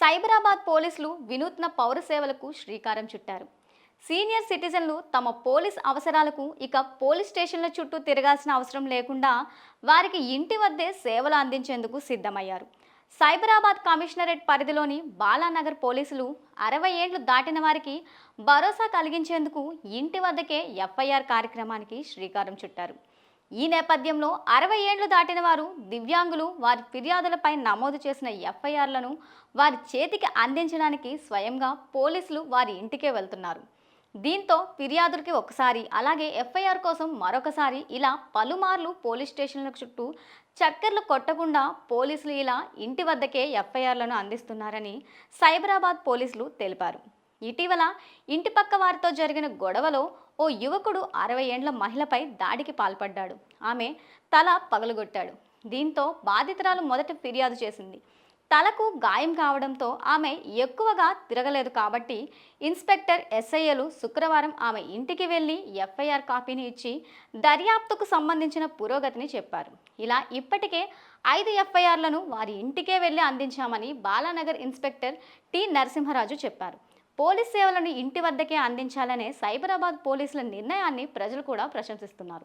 సైబరాబాద్ పోలీసులు వినూత్న పౌర సేవలకు శ్రీకారం చుట్టారు. సీనియర్ సిటిజన్లు తమ పోలీస్ అవసరాలకు ఇక పోలీస్ స్టేషన్ల చుట్టూ తిరగాల్సిన అవసరం లేకుండా వారికి ఇంటి వద్దే సేవలు అందించేందుకు సిద్ధమయ్యారు. సైబరాబాద్ కమిషనరేట్ పరిధిలోని బాలానగర్ పోలీసులు అరవై ఏళ్ళు దాటిన వారికి భరోసా కలిగించేందుకు ఇంటి వద్దకే ఎఫ్ఐఆర్ కార్యక్రమానికి శ్రీకారం చుట్టారు. ఈ నేపథ్యంలో అరవై ఏండ్లు దాటిన వారు దివ్యాంగులు వారి ఫిర్యాదులపై నమోదు చేసిన ఎఫ్ఐఆర్లను వారి చేతికి అందించడానికి స్వయంగా పోలీసులు వారి ఇంటికే వెళ్తున్నారు. దీంతో ఫిర్యాదులకి ఒకసారి అలాగే ఎఫ్ఐఆర్ కోసం మరొకసారి ఇలా పలుమార్లు పోలీస్ స్టేషన్ల చుట్టూ చక్కర్లు కొట్టకుండా పోలీసులు ఇలా ఇంటి వద్దకే ఎఫ్ఐఆర్లను అందిస్తున్నారని సైబరాబాద్ పోలీసులు తెలిపారు. ఇటీవల ఇంటి పక్క వారితో జరిగిన గొడవలో ఓ యువకుడు అరవై ఏండ్ల మహిళపై దాడికి పాల్పడ్డాడు. ఆమె తల పగలగొట్టాడు. దీంతో బాధితురాలు మొదట ఫిర్యాదు చేసింది. తలకు గాయం కావడంతో ఆమె ఎక్కువగా తిరగలేదు కాబట్టి ఇన్స్పెక్టర్ ఎస్ఐలు శుక్రవారం ఆమె ఇంటికి వెళ్ళి ఎఫ్ఐఆర్ కాపీని ఇచ్చి దర్యాప్తుకు సంబంధించిన పురోగతిని చెప్పారు. ఇలా ఇప్పటికే ఐదు ఎఫ్ఐఆర్లను వారి ఇంటికే వెళ్ళి అందించామని బాలానగర్ ఇన్స్పెక్టర్ టి నరసింహరాజు చెప్పారు. పోలీస్ సేవలను ఇంటి వద్దకే అందించాలనే సైబరాబాద్ పోలీసుల నిర్ణయాన్ని ప్రజలు కూడా ప్రశంసిస్తున్నారు.